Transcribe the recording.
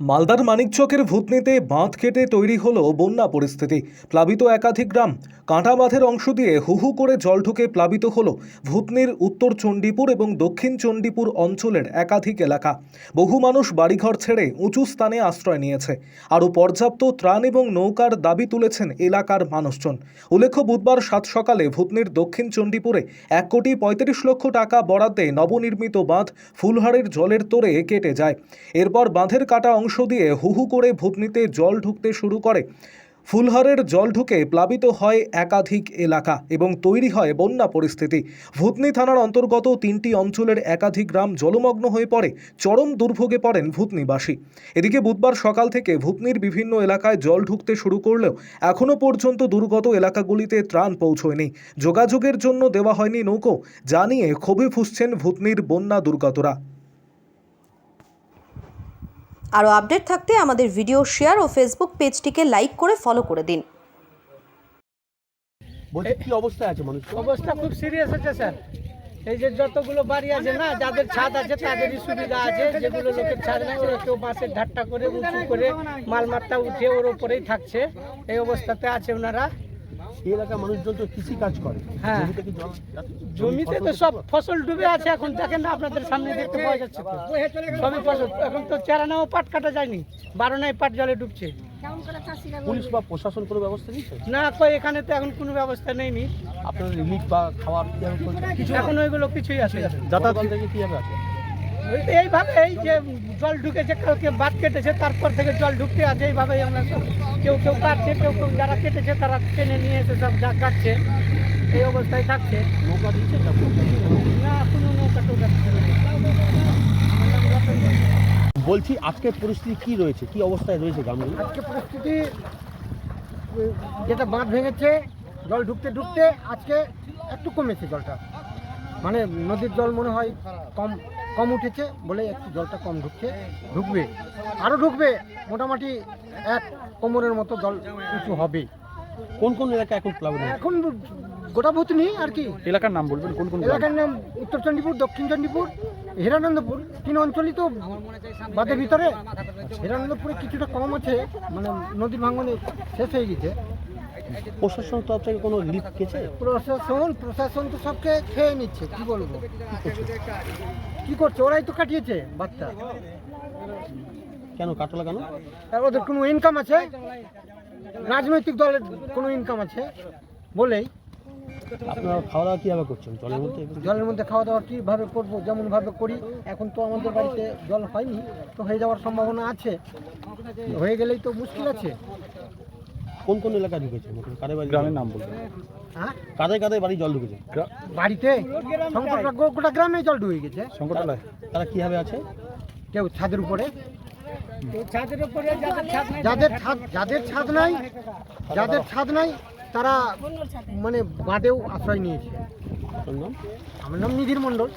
মালদার মানিকচকের ভূতনিতে বাঁধ কেটে তৈরি হলো বন্যা পরিস্থিতি। প্লাবিত একাধিক গ্রাম, কাঁটা বাঁধের অংশ দিয়ে হু হু করে জল ঢুকে প্লাবিত হলো ভূতনির উত্তর চণ্ডীপুর এবং দক্ষিণ চণ্ডীপুর অঞ্চলের একাধিক এলাকা। বহু মানুষ বাড়িঘর ছেড়ে উঁচু স্থানে আশ্রয় নিয়েছে। আরও পর্যাপ্ত ত্রাণ এবং নৌকার দাবি তুলেছেন এলাকার মানুষজন। উল্লেখ্য, বুধবার সাত সকালে ভূতনির দক্ষিণ চণ্ডীপুরে এক কোটি পঁয়ত্রিশ লক্ষ টাকা বরাদ্দে নবনির্মিত বাঁধ ফুলহারের জলের তোরে কেটে যায়। এরপর বাঁধের কাটা অংশ দিয়ে হু হু করে ভূতনিতে জল ঢুকতে শুরু করে। ফুলহারের জল ঢুকে প্লাবিত হয় একাধিক এলাকা এবং তৈরি হয় বন্যা পরিস্থিতি। ভূতনি থানার অন্তর্গত তিনটি অঞ্চলের একাধিক গ্রাম জলমগ্ন হয়ে পড়ে, চরম দুর্ভোগে পড়েন ভূতনিবাসী এদিকে বুধবার সকাল থেকে ভূতনির বিভিন্ন এলাকায় জল ঢুকতে শুরু করলেও এখনও পর্যন্ত দুর্গত এলাকাগুলিতে ত্রাণ পৌঁছয়নি। যোগাযোগের জন্য দেওয়া হয়নি নৌকো, জানিয়ে ক্ষোভে ফুসছেন ভূতনির বন্যা দুর্গতরা। আরও আপডেট থাকতে আমাদের ভিডিও শেয়ার ও ফেসবুক পেজটিকে লাইক করে ফলো করে দিন। বলছি কি অবস্থায় আছে মানুষ? অবস্থা খুব সিরিয়াস আছে স্যার। এই যে যতগুলো বাড়ি আছে না যাদের ছাদ আছে তাদেরই সুবিধা আছে। যেগুলো লোকের ছাদ নেই ওরা কেউ বাঁশের ঢাট্টা করে উঁচু করে মালমাত্তা উঠে ওর ওপরেই থাকছে। এই অবস্থাতে আছে ওনারা। এই এলাকার মানুষজন তো কৃষি কাজ করে। হ্যাঁ। জমিতে তো সব ফসল ডুবে আছে এখন দেখেন না আপনাদের সামনে দেখতে পাওয়া যাচ্ছে তো। সবই ফসল। এখন তো চারানাও পাট কাটা যায়নি বারোনায় পাট জলে ডুবছে। পুলিশ বা প্রশাসন কোনো ব্যবস্থা নিচ্ছে না কই এখানে তো এখন কোনো ব্যবস্থা নেইনি। আপনার রিলিফ বা খাওয়ার এখন ওইগুলো কিছুই আছে। যাতায়াত থেকে কীভাবে আছে? এইভাবে এই যে জল ঢুকেছে কালকে বাদ কেটেছে তারপর থেকে জল ঢুকতে আছে এইভাবেই আমরা সব কেউ কেউ কাটছে কেউ কেউ যারা কেটেছে তারা টেনে নিয়ে এসে সব যা কাটছে এই অবস্থায় থাকছে। নৌকা দিচ্ছে না কোনো নৌকা টোকা বলছি আজকের পরিস্থিতি কি রয়েছে? কি অবস্থায় রয়েছে গ্রামগুলো আজকে পরিস্থিতি যেটা বাঁধ ভেঙেছে জল ঢুকতে ঢুকতে আজকে একটু কমেছে জলটা। মানে নদীর জল মনে হয় কম কম উঠেছে বলে একটু জলটা কম ঢুকছে। ঢুকবে? আরও ঢুকবে মোটামুটি এক কোমরের মতো জল উঁচু হবে। কোন কোন এলাকা এখন প্লাবিত এখন গোটা ভূতনি আর কি। এলাকার নাম বলবেন কোন কোন এলাকার নাম উত্তর চণ্ডীপুর দক্ষিণ চণ্ডীপুর হিরানন্দপুর। তিন অঞ্চলই তো বাঁধের ভিতরে হিরানন্দপুরে কিছুটা কম আছে মানে নদীর ভাঙনে শেষ হয়ে গেছে। প্রশাসন তরফ থেকে কোনো লিফট গেছে? প্রশাসন প্রশাসন তো সবকে খেয়ে নিচ্ছে কি বলব? কি করছে? ওরাই তো কাটিয়েছে বাচ্চা। কেন কাটলা কেন? ওদের কোনো ইনকাম আছে? রাজনৈতিক দলের কোনো ইনকাম আছে? বলেই। আপনারা খাওয়া দাওয়া কীভাবে করছেন? জলের মধ্যে? জলের মধ্যে খাওয়া দাওয়া কীভাবে করব যেমনভাবে করি এখন তো আমাদের বাড়িতে জল হয়নি তো হয়ে যাওয়ার সম্ভাবনা আছে। হয়ে গেলেই তো মুশকিল আছে। কোন কোন এলাকা ঢুকেছে? কাদের বাড়ি গ্রামের নাম বলবেন হ্যাঁ? কাদের কাদের বাড়ি জল ঢুকেছে? বাড়িতে? সংকটটা গোটা গ্রামে জল ঢুকে গেছে। সংকটালয় তারা কীভাবে আছে? কেউ ছাদের উপরে। ছাদের উপরে যাদের ছাদ যাদের ছাদ নাই। যাদের ছাদ নাই তারা মানে বাঁধেও আশ্রয় নিয়েছে। আমার নাম নিধির মণ্ডল